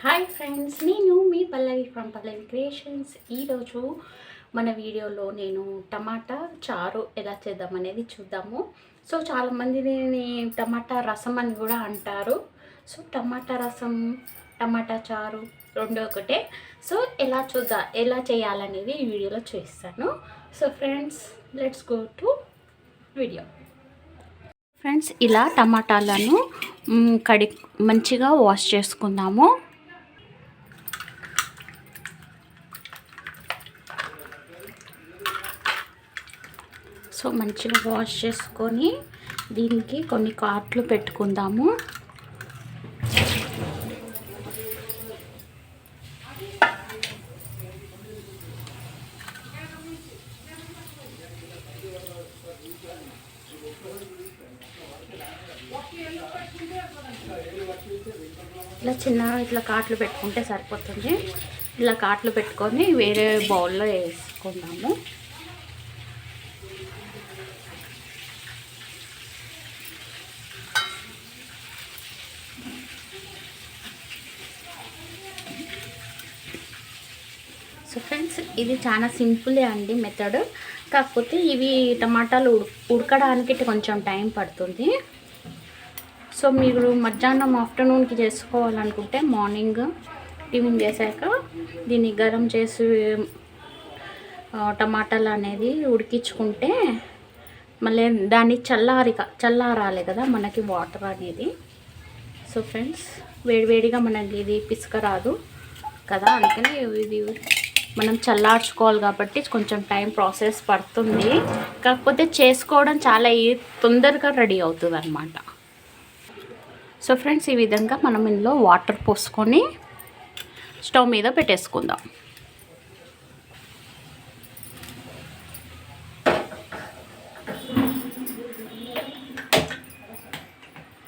Hi friends నేను మీ పల్లవి from Pallavi creations ఈరోజు మన వీడియోలో నేను టమాటా చారు ఎలా చేద్దాం అనేది చూద్దాము. సో చాలామంది దీన్ని టమాటా రసం అని కూడా అంటారు. సో టమాటా రసం టమాటా చారు రెండు ఒకటే. సో ఎలా చూద్దా ఎలా చేయాలనేది ఈ వీడియోలో చూపిస్తాను. So friends let's go to video friends ఇలా టమాటాలను కడి మంచిగా వాష్ చేసుకుందాము. సో మంచిగా వాష్ చేసుకొని దీనికి కొన్ని కాట్లు పెట్టుకుందాము. ఇట్లా చిన్న ఇట్లా కాట్లు పెట్టుకుంటే సరిపోతుంది. ఇలా కాట్లు పెట్టుకొని వేరే బౌల్లో వేసుకుందాము సో ఫ్రెండ్స్ ఇది చాలా సింపులే అండి మెథడ్. కాకపోతే ఇవి టమాటాలు ఉడకడానికి కొంచెం టైం పడుతుంది. సో మీరు మధ్యాహ్నం ఆఫ్టర్నూన్కి చేసుకోవాలనుకుంటే మార్నింగ్ టిఫిన్ చేశాక దీన్ని గరం చేసి టమాటాలు అనేది ఉడికించుకుంటే మళ్ళీ దాన్ని చల్లారి చల్లారాలి కదా మనకి వాటర్ అనేది. సో ఫ్రెండ్స్ వేడివేడిగా మనకి ఇది పిసుక రాదు కదా అందుకని ఇది మనం చల్లార్చుకోవాలి కాబట్టి కొంచెం టైం ప్రాసెస్ పడుతుంది. కాకపోతే చేసుకోవడం చాలా తొందరగా రెడీ అవుతుంది అనమాట సో ఫ్రెండ్స్ ఈ విధంగా మనం ఇందులో వాటర్ పోసుకొని స్టవ్ మీద పెట్టేసుకుందాం.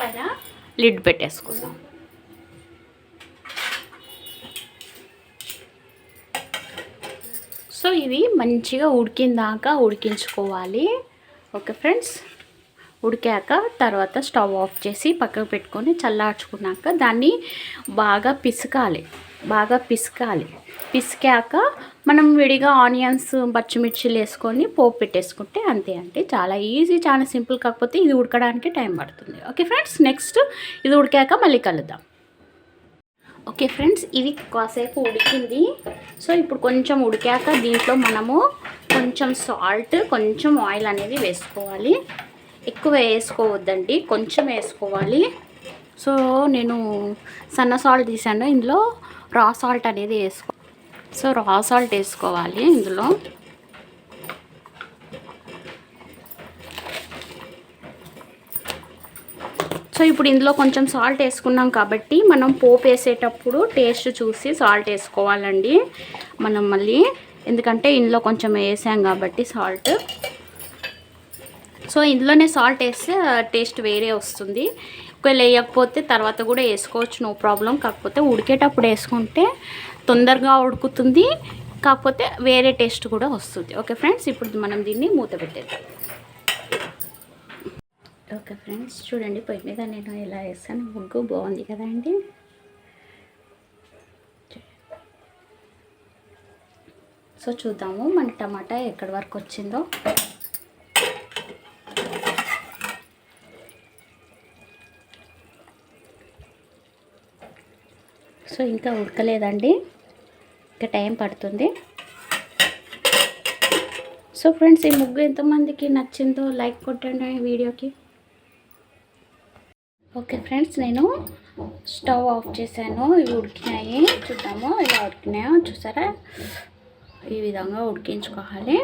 పైన లిడ్ పెట్టేసుకుందాం. మంచిగా ఉడికిన మంచిగా ఉడికిందాక ఉడికించుకోవాలి. Okay friends? ఉడికాక తర్వాత స్టవ్ ఆఫ్ చేసి పక్కకు పెట్టుకొని చల్లార్చుకున్నాక దాన్ని బాగా పిసకాలి. బాగా పిసకాలి. పిసికాక మనం విడిగా ఆనియన్స్ పచ్చిమిర్చిలు వేసుకొని పోపు పెట్టేసుకుంటే అంతే అంటే చాలా ఈజీ చాలా సింపుల్. కాకపోతే ఇది ఉడకడానికి టైం పడుతుంది. Okay friends? నెక్స్ట్ ఇది ఉడికాక మళ్ళీ కలుద్దాం. ఓకే ఫ్రెండ్స్ ఇది కాసేపు ఉడికింది. సో ఇప్పుడు కొంచెం ఉడికాక దీంట్లో మనము కొంచెం సాల్ట్ కొంచెం ఆయిల్ అనేది వేసుకోవాలి. ఎక్కువ వేసుకోవద్దండి కొంచెం వేసుకోవాలి. సో నేను సన్న సాల్ట్ తీసాను. ఇందులో రా సాల్ట్ అనేది వేసుకో సో రా సాల్ట్ వేసుకోవాలి ఇందులో. సో ఇప్పుడు ఇందులో కొంచెం సాల్ట్ వేసుకున్నాం కాబట్టి మనం పోపు వేసేటప్పుడు టేస్ట్ చూసి సాల్ట్ వేసుకోవాలండి. మనం మళ్ళీ ఎందుకంటే ఇందులో కొంచెం వేసాం కాబట్టి సాల్ట్ సో ఇందులోనే సాల్ట్ వేస్తే టేస్ట్ వేరే వస్తుంది. ఒకవేళ వేయకపోతే తర్వాత కూడా వేసుకోవచ్చు నో ప్రాబ్లం కాకపోతే ఉడికేటప్పుడు వేసుకుంటే తొందరగా ఉడుకుతుంది. కాకపోతే వేరే టేస్ట్ కూడా వస్తుంది. ఓకే ఫ్రెండ్స్ ఇప్పుడు మనం దీన్ని మూత పెట్టేద్దాం. ఓకే ఫ్రెండ్స్ చూడండి పొయ్యి మీద నేను ఎలా వేస్తాను ముగ్గు బాగుంది కదా అండి? సో చూద్దాము మన టమాటా ఎక్కడి వరకు వచ్చిందో. సో ఇంకా ఉడకలేదండి. ఇంకా టైం పడుతుంది. సో ఫ్రెండ్స్ ఈ ముగ్గు ఎంతమందికి నచ్చిందో లైక్ కొట్టండి వీడియోకి. ఓకే ఫ్రెండ్స్ నేను స్టవ్ ఆఫ్ చేశాను. ఇవి ఉడికినాయి. చూద్దాము ఇలా ఉడికినాయో చూసారా? ఈ విధంగా ఉడికించుకోవాలి.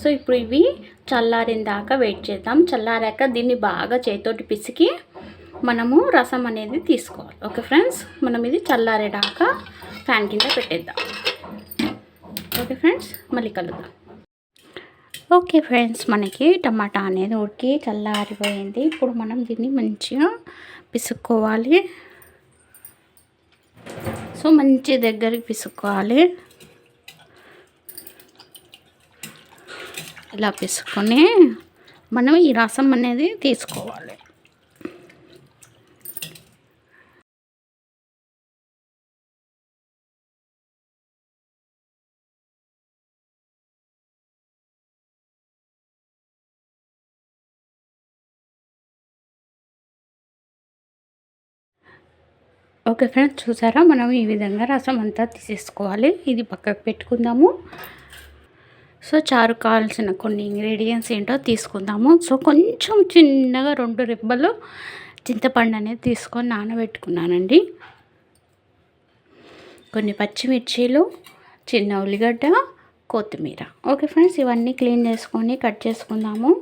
సో ఇప్పుడు ఇవి చల్లారిన దాకా వెయిట్ చేద్దాం. చల్లారాక దీన్ని బాగా చేతోటి పిసికి మనము రసం అనేది తీసుకోవాలి. ఓకే ఫ్రెండ్స్ మనం ఇది చల్లారేదాకా ఫ్యాన్ కింద పెట్టేద్దాం. ఓకే ఫ్రెండ్స్ మళ్ళీ కలుద్దాం. ఓకే ఫ్రెండ్స్ మనకి టమాటా అనేది ఉడికి చల్లారిపోయింది. ఇప్పుడు మనం దీన్ని మంచిగా పిసుక్కోవాలి. సో మంచి దగ్గరికి పిసుక్కోవాలి. ఇలా పిసుకొని మనం ఈ రసం అనేది తీసుకోవాలి. ఓకే ఫ్రెండ్స్ చూసారా? మనం ఈ విధంగా రసం అంతా తీసేసుకోవాలి. ఇది పక్కకు పెట్టుకుందాము. సో చారు కావాల్సిన కొన్ని ఇంగ్రీడియంట్స్ ఏంటో తీసుకుందాము. సో కొంచెం చిన్నగా రెండు రిబ్బలు చింతపండు అనేది తీసుకొని నానబెట్టుకున్నానండి. కొన్ని పచ్చిమిర్చీలు చిన్న ఉల్లిగడ్డ కొత్తిమీర. ఓకే ఫ్రెండ్స్ ఇవన్నీ క్లీన్ చేసుకొని కట్ చేసుకుందాము.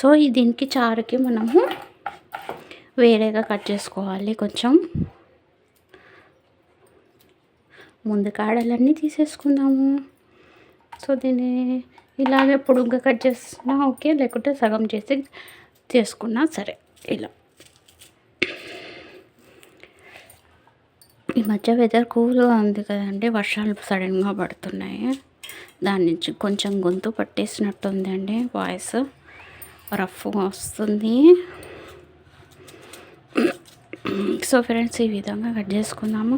సో ఈ దీనికి చారుకి మనము వేరేగా కట్ చేసుకోవాలి కొంచెం. ముందు కాడలన్నీ తీసేసుకుందాము. సో దీన్ని ఇలాగే పొడుగ్గా కట్ చేసినా ఓకే లేకుంటే సగం చేసి చేసుకున్నా సరే. ఇలా. ఈ మధ్య వెదర్ కూల్గా ఉంది కదండి. వర్షాలు సడన్గా పడుతున్నాయి. దాని నుంచి కొంచెం గొంతు పట్టేసినట్టుందండి వాయిస్ రఫ్గా వస్తుంది. సో ఫ్రెండ్స్ ఈ విధంగా కట్ చేసుకుందాము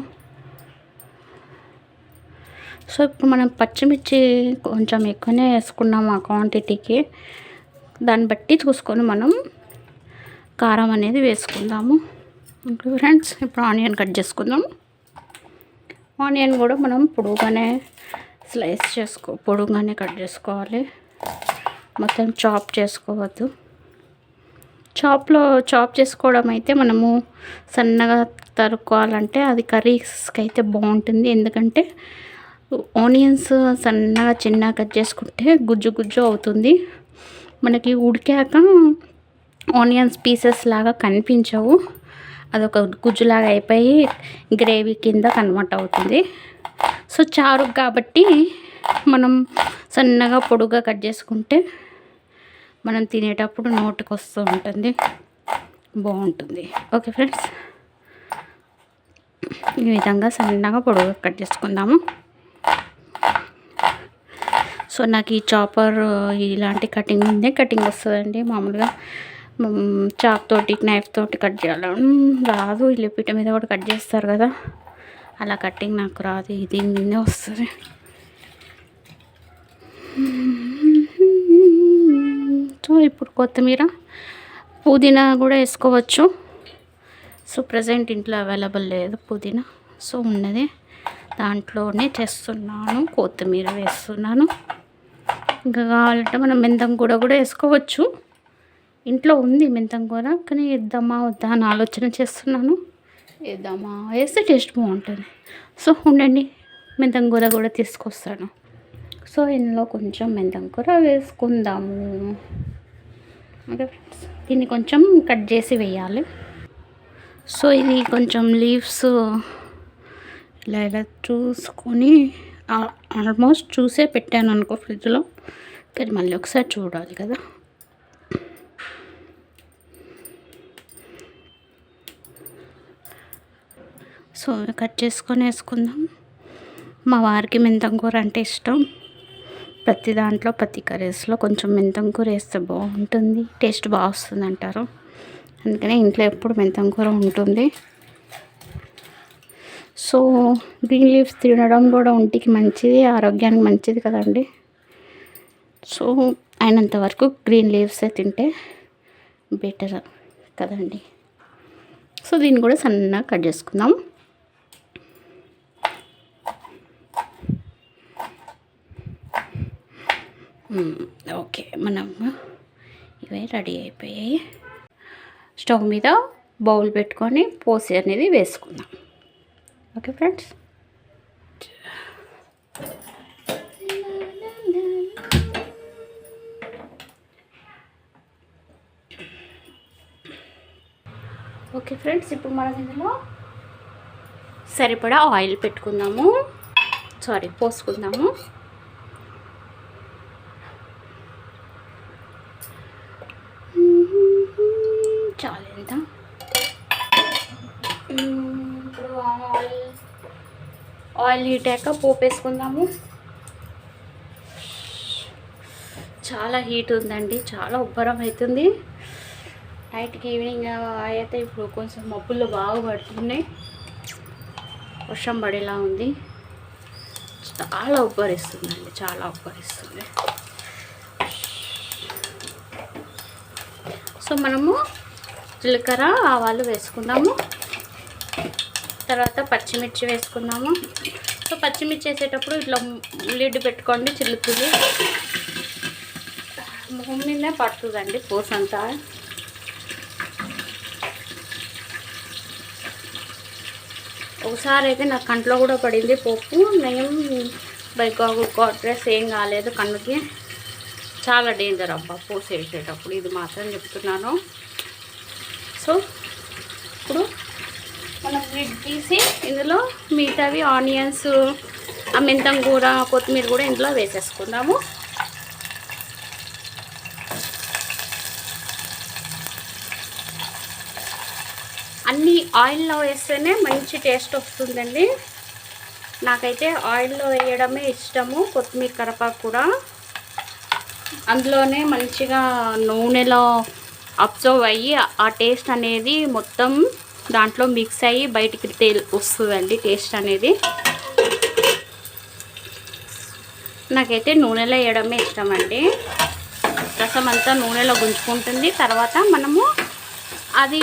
సో ఇప్పుడు మనం పచ్చిమిర్చి కొంచెం ఎక్కువనే వేసుకున్నాము ఆ క్వాంటిటీకి దాన్ని బట్టి చూసుకొని మనం కారం అనేది వేసుకుందాము. ఫ్రెండ్స్ ఇప్పుడు ఆనియన్ కట్ చేసుకుందాం ఆనియన్ కూడా మనం పొడుగానే స్లైస్ చేసుకో పొడుగానే కట్ చేసుకోవాలి. మొత్తం చాప్ చేసుకోవద్దు. చాప్లో చాప్ చేసుకోవడం అయితే మనము సన్నగా తరుక్కోవాలంటే అది కర్రీస్కి అయితే బాగుంటుంది. ఎందుకంటే ఆనియన్స్ సన్నగా చిన్నగా కట్ చేసుకుంటే గుజ్జు గుజ్జు అవుతుంది. మనకి ఉడికాక ఆనియన్స్ పీసెస్ లాగా కనిపించవు. అదొక గుజ్జులాగా అయిపోయి గ్రేవీ కింద కన్వర్ట్ అవుతుంది. సో చారు కాబట్టి మనం సన్నగా పొడుగా కట్ చేసుకుంటే మనం తినేటప్పుడు నోటికి వస్తూ ఉంటుంది. బాగుంటుంది. Okay friends. ఈ విధంగా సన్నగా పొడవు కట్ చేసుకుందాము. సో నాకు ఈ చాపర్ ఇలాంటి కటింగ్ ఉందే. కటింగ్ వస్తుందండి మామూలుగా. చాప్ తోటి నైఫ్ తోటి కట్ చేయాలి. రాదు. ఇల్లిపిట మీద కూడా కట్ చేస్తారు కదా. అలా కటింగ్ నాకు రాదు. ఇది మీదే వస్తుంది. సో ఇప్పుడు కొత్తిమీర పుదీనా కూడా వేసుకోవచ్చు. సో ప్రజెంట్ ఇంట్లో అవైలబుల్ లేదు పుదీనా. సో ఉన్నది దాంట్లోనే చేస్తున్నాను. కొత్తిమీర వేస్తున్నాను. ఇంకా కావాలంటే మనం మెంతం కూడా కూడా వేసుకోవచ్చు. ఇంట్లో ఉంది మెంతం కూర కానీ వేద్దామా వద్దా అని ఆలోచన చేస్తున్నాను. వేద్దామా వేస్తే టేస్ట్ బాగుంటుంది. సో ఉండండి మెంతం కూర కూడా తీసుకొస్తాను. సో ఇందులో కొంచెం మెంతం కూర వేసుకుందాము. ఓకే ఫ్రెండ్స్ దీన్ని కొంచెం కట్ చేసి వేయాలి. సో ఇది కొంచెం లీవ్స్ ఇలా ఇలా చూసుకొని ఆల్మోస్ట్ చూసే పెట్టాను అనుకో ఫ్రిడ్జ్లో. కానీ మళ్ళీ ఒకసారి చూడాలి కదా. సో కట్ చేసుకొని వేసుకుందాం. మా వారికి మెంతం కూర అంటే ఇష్టం. ప్రతి దాంట్లో ప్రతి కర్రీస్లో కొంచెం మెంతం కూర వేస్తే బాగుంటుంది. టేస్ట్ బాగా వస్తుంది అంటారు. అందుకనే ఇంట్లో ఎప్పుడు మెంతం కూర ఉంటుంది. సో గ్రీన్ లీవ్స్ తినడం కూడా ఒంటికి మంచిది ఆరోగ్యానికి మంచిది కదండి. సో అయినంత వరకు గ్రీన్ లీవ్సే తింటే బెటర్ కదండి. సో దీన్ని కూడా సన్నగా కట్ చేసుకుందాం. ఓకే మనం ఇవే రెడీ అయిపోయాయి. స్టవ్ మీద బౌల్ పెట్టుకొని పోసి అనేది వేసుకుందాం. Okay friends? ఓకే ఫ్రెండ్స్ ఇప్పుడు మనం ఇందులో సరిపడా ఆయిల్ పెట్టుకుందాము. సారీ పోసుకుందాము చాలు ఎంత ఇప్పుడు ఆయిల్ ఆయిల్ హీట్ అయ్యాక పోపు వేసుకుందాము చాలా హీట్ ఉందండి చాలా ఉబ్బరం అవుతుంది. నైట్కి ఈవినింగ్ అయితే ఇప్పుడు కొంచెం మబ్బులు బాగా పడుతున్నాయి. వర్షం పడేలా ఉంది. చాలా ఉబ్బరిస్తుందండి చాలా ఉబ్బరిస్తుంది. సో మనము జీలకర్ర ఆవాలు వేసుకుందాము. తర్వాత పచ్చిమిర్చి వేసుకుందాము సో పచ్చిమిర్చి వేసేటప్పుడు ఇట్లా లిడ్ పెట్టుకోండి చిల్లుతుంది మొహం మీదే పడుతుందండి పూసంతా ఒకసారి అయితే నా కంట్లో కూడా పడింది పప్పు నేను బై డ్రెస్ ఏం కాలేదు కన్నుకి. చాలా డేంజర్ అబ్బా పూస వేసేటప్పుడు ఇది మాత్రం చెప్తున్నాను. సో మనం లిడ్ తీసి ఇందులో మిగతావి ఆనియన్స్ ఆ మెంతం కూర కొత్తిమీర కూడా ఇందులో వేసేసుకుందాము. అన్నీ ఆయిల్లో వేస్తేనే మంచి టేస్ట్ వస్తుందండి. నాకైతే ఆయిల్లో వేయడమే ఇష్టము కొత్తిమీర కరపాకు కూడా. అందులోనే మంచిగా నూనెలో అబ్జర్వ్ అయ్యి ఆ టేస్ట్ అనేది మొత్తం దాంట్లో మిక్స్ అయ్యి బయటికి తేల్ వస్తుందండి టేస్ట్ అనేది. నాకైతే నూనెలో వేయడమే ఇష్టం అండి రసం అంతా నూనెలో గుంజుకుంటుంది. తర్వాత మనము అది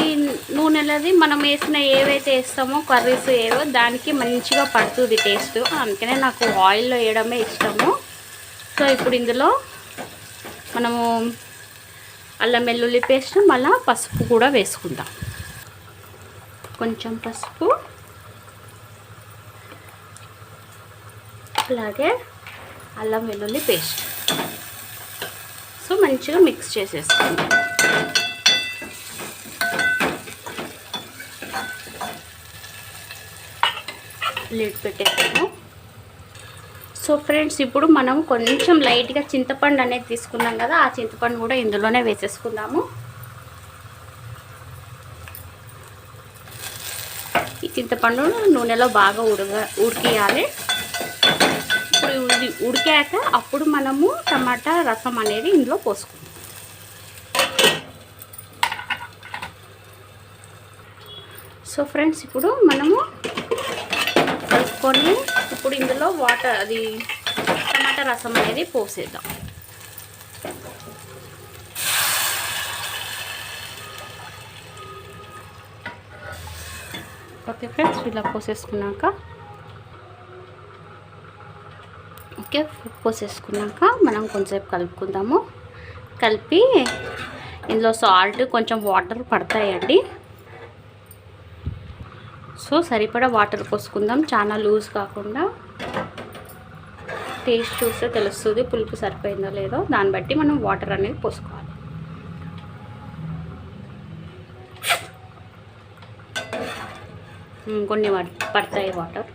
నూనెలది మనం వేసిన ఏవైతే వేస్తామో కర్రీస్ ఏవో దానికి మంచిగా పడుతుంది టేస్ట్ అందుకనే నాకు ఆయిల్లో వేయడమే ఇష్టము. సో ఇప్పుడు ఇందులో మనము అల్లం వెల్లుల్లి పేస్ట్ మళ్ళీ పసుపు కూడా వేసుకుందాం. కొంచెం పసుపు. అలాగే అల్లం వెల్లుల్లి పేస్ట్. సో మంచిగా మిక్స్ చేసేసుకోండి. లిడ్ పెట్టేస్తాము సో ఫ్రెండ్స్ ఇప్పుడు మనం కొంచెం లైట్గా చింతపండు అనేది తీసుకున్నాం కదా ఆ చింతపండు కూడా ఇందులోనే వేసేసుకుందాము. చింతపండును నూనెలో బాగా ఉడగ ఉడికియాలి. ఇప్పుడు ఇది ఉడికాక అప్పుడు మనము టమాటా రసం అనేది ఇందులో పోసుకుంటాం సో ఫ్రెండ్స్ ఇప్పుడు మనము కలుపుకొని ఇప్పుడు ఇందులో వాటర్ అది టమాటా రసం అనేది పోసేద్దాం. ఓకే ఫ్రెండ్స్ ఇలా పోసేసుకున్నాక. ఓకే పోసేసుకున్నాక మనం కొంచెంసేపు కలుపుకుందాము. కలిపి ఇందులో సాల్ట్ కొంచెం వాటర్ పడతాయండి. సో సరిపడా వాటర్ పోసుకుందాం. చాలా లూజ్ కాకుండా టేస్ట్ చూస్తే తెలుస్తుంది పులుపు సరిపోయిందో లేదో. దాన్ని బట్టి మనం వాటర్ అనేది పోసుకోవాలి. కొన్ని పడతాయి వాటర్.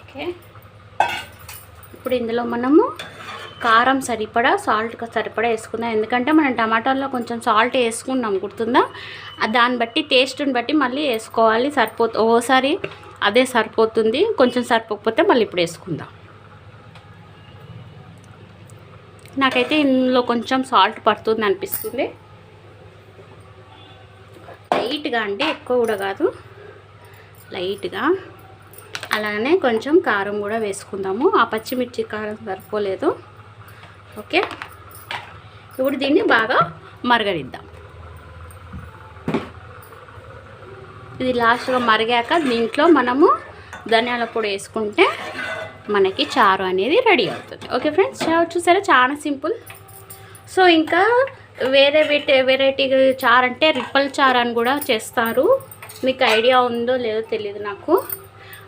ఓకే. ఇప్పుడు ఇందులో మనము కారం సరిపడా సాల్ట్ సరిపడా వేసుకుందాం. ఎందుకంటే మనం టమాటాల్లో కొంచెం సాల్ట్ వేసుకున్నాం గుర్తుందా? దాన్ని బట్టి టేస్ట్ని బట్టి మళ్ళీ వేసుకోవాలి. సరిపోతు ఓసారి అదే సరిపోతుంది. కొంచెం సరిపోకపోతే మళ్ళీ ఇప్పుడు వేసుకుందాం. నాకైతే ఇందులో కొంచెం సాల్ట్ పడుతుంది అనిపిస్తుంది. లైట్గా అంటే ఎక్కువ కూడా కాదు. లైట్గా. అలానే కొంచెం కారం కూడా వేసుకుందాము. ఆ పచ్చిమిర్చి కారం సరిపోలేదు. ఓకే? ఇప్పుడు దీన్ని బాగా మరగడిద్దాం ఇది లాస్ట్గా మరిగాక దీంట్లో మనము ధనియాల పొడి వేసుకుంటే మనకి చారు అనేది రెడీ అవుతుంది. ఓకే ఫ్రెండ్స్ చారు చూసారా? చాలా సింపుల్. సో ఇంకా వేరే వెరైటీ వెరైటీ చారు అంటే రిప్పల్ చారు అని కూడా చేస్తారు. మీకు ఐడియా ఉందో లేదో తెలియదు నాకు.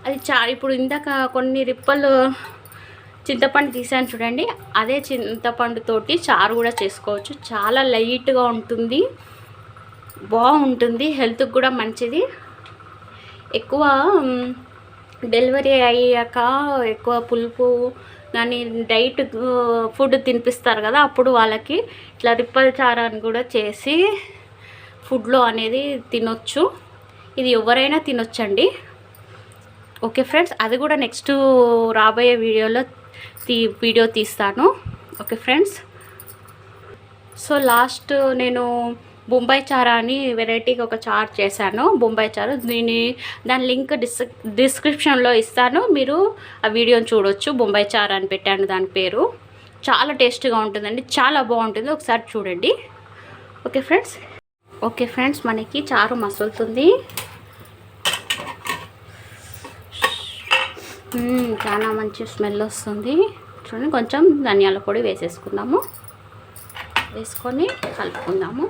అది చా ఇప్పుడు ఇందాక కొన్ని రిప్పలు చింతపండు తీసాను చూడండి. అదే చింతపండుతోటి చారు కూడా చేసుకోవచ్చు. చాలా లైట్గా ఉంటుంది. బాగుంటుంది. హెల్త్కి కూడా మంచిది. ఎక్కువ డెలివరీ అయ్యాక ఎక్కువ పులుపు కానీ డైట్ ఫుడ్ తినిపిస్తారు కదా అప్పుడు వాళ్ళకి ఇట్లా రిప్పల్ చారాన్ని కూడా చేసి ఫుడ్లో అనేది తినొచ్చు. ఇది ఎవరైనా తినొచ్చండి. ఓకే ఫ్రెండ్స్ అది కూడా నెక్స్ట్ రాబోయే వీడియోలో తీ వీడియో తీస్తాను. Okay friends. సో లాస్ట్ నేను బొంబాయి చారా అని వెరైటీగా ఒక చార్ చేశాను. బొంబాయి చారు. దీని దాని లింక్ డిస్ డిస్క్రిప్షన్లో ఇస్తాను. మీరు ఆ వీడియోని చూడొచ్చు. బొంబాయి చారా అని పెట్టాను దాని పేరు. చాలా టేస్ట్గా ఉంటుందండి. చాలా బాగుంటుంది. ఒకసారి చూడండి. Okay friends? ఓకే ఫ్రెండ్స్ మనకి చారు మసులుతుంది. చాలా మంచి స్మెల్ వస్తుంది. చూడండి కొంచెం ధనియాల పొడి వేసేసుకుందాము. వేసుకొని కలుపుకుందాము.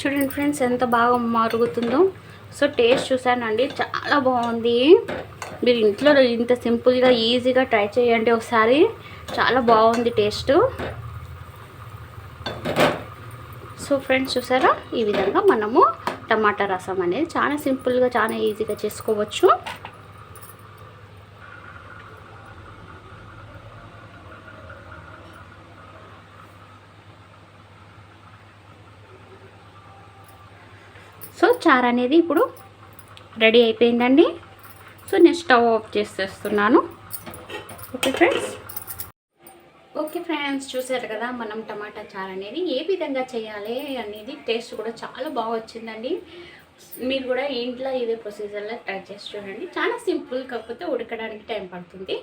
చూడండి ఫ్రెండ్స్ ఎంత బాగా మరుగుతుందో. సో టేస్ట్ చూసానండి చాలా బాగుంది. మీరు ఇంట్లో ఇంత సింపుల్గా ఈజీగా ట్రై చేయండి ఒకసారి. చాలా బాగుంది టేస్ట్. సో ఫ్రెండ్స్ చూసారా? ఈ విధంగా మనము టమాటా రసం అనేది చాలా సింపుల్గా చాలా ఈజీగా చేసుకోవచ్చు సో చారు అనేది ఇప్పుడు రెడీ అయిపోయిందండి. సో నేను స్టవ్ ఆఫ్ చేసేస్తున్నాను. Okay friends? ఓకే ఫ్రెండ్స్ చూసారు కదా మనం టమాటా చారు అనేది ఏ విధంగా చేయాలి అనేది టేస్ట్ కూడా చాలా బాగా వచ్చిందండి. మీరు కూడా ఇంట్లో ఇదే ప్రొసీజర్లో ట్రై చేసి చూడండి. చాలా సింపుల్ కాకపోతే ఉడకడానికి టైం పడుతుంది.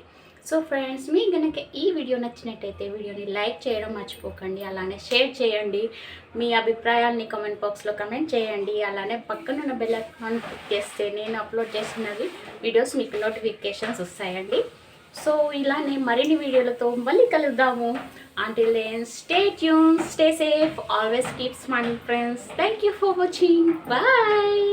సో ఫ్రెండ్స్ మీకు కనుక ఈ వీడియో నచ్చినట్టయితే వీడియోని లైక్ చేయడం మర్చిపోకండి అలానే షేర్ చేయండి. మీ అభిప్రాయాల్ని కమెంట్ బాక్స్లో కమెంట్ చేయండి అలానే పక్కనున్న బెల్ ఐకాన్ క్లిక్ చేస్తే నేను అప్లోడ్ చేసినవి వీడియోస్ మీకు నోటిఫికేషన్స్ వస్తాయండి. సో ఇలానే మరిన్ని వీడియోలతో మళ్ళీ కలుద్దాము. Until then stay tuned stay safe always keep smiling friends thank you for watching bye